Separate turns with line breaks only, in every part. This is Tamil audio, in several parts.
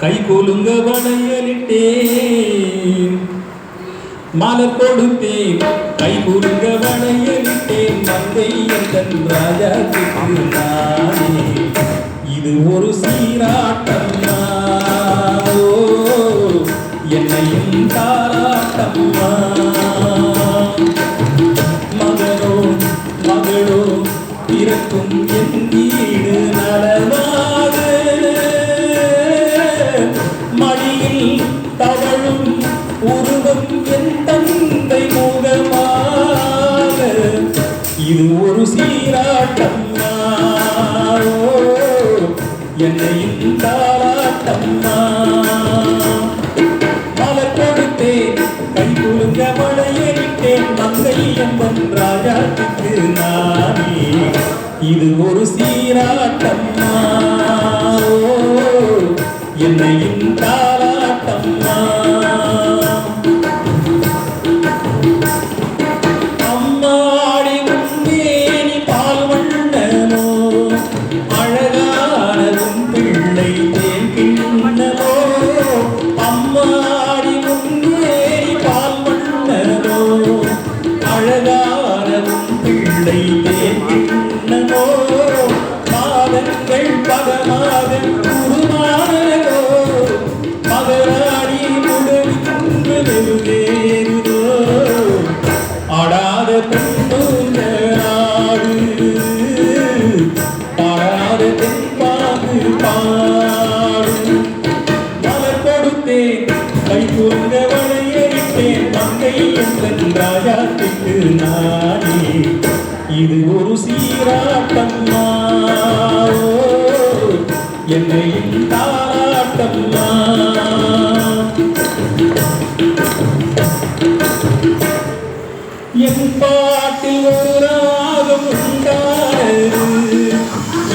கை கொலுங்க வளையலிட்டேன். மலர் கொடுத்தேன் கை குலுங்க வளையலிட்டேன். தந்தை என் ராஜா நானே இது ஒரு சீராட்டம் என்னையும் தாராட்டம்மா. என்னையும் தாராட்டம்மா மலர் கொடுத்தேன் கை குலுங்க மழையடித்தேன் மங்கை ராஜாத்துக்கு நானே. இது ஒரு சீராட்டம்மா. ஓ, அழகான பிள்ளை தேன் கிண்ணமோ மாதங்கள் பகமாக குருமானோ மகராணி முடங்கி நெருதேறுதோ ஆடாத பெண்ணோங்க ஆடு. பாடாத தென்பாகு பாடு. மலர் கொடுத்தேன் கை தூங்க எரித்தேன் மங்கை எந்தன் ராஜாத்துக்கு நான். இது ஒரு சீராட்டம்மா என்னை தாராட்டம்மா என் பாட்டில் ஒரு ராகம் உண்டானது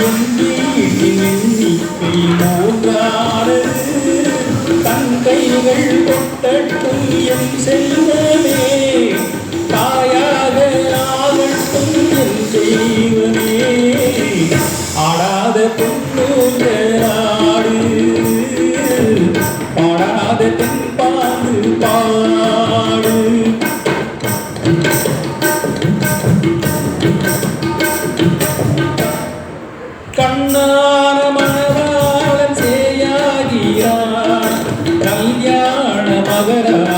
என் வீட்டின் எண்ணிக்கை மூன்றானது தன் கைகள் கொட்டட்டும் என் செல்வமே தெய்வமே ஆடாத பொண்ணு ஆடு பாடாத தென்பாடு பாடு. கண்ணான மணவாளன் சேயாகிறான் கல்யாண மகரா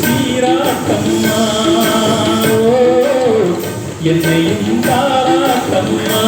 சீராட்டம்மா என்னையும் தாராட்டம்மா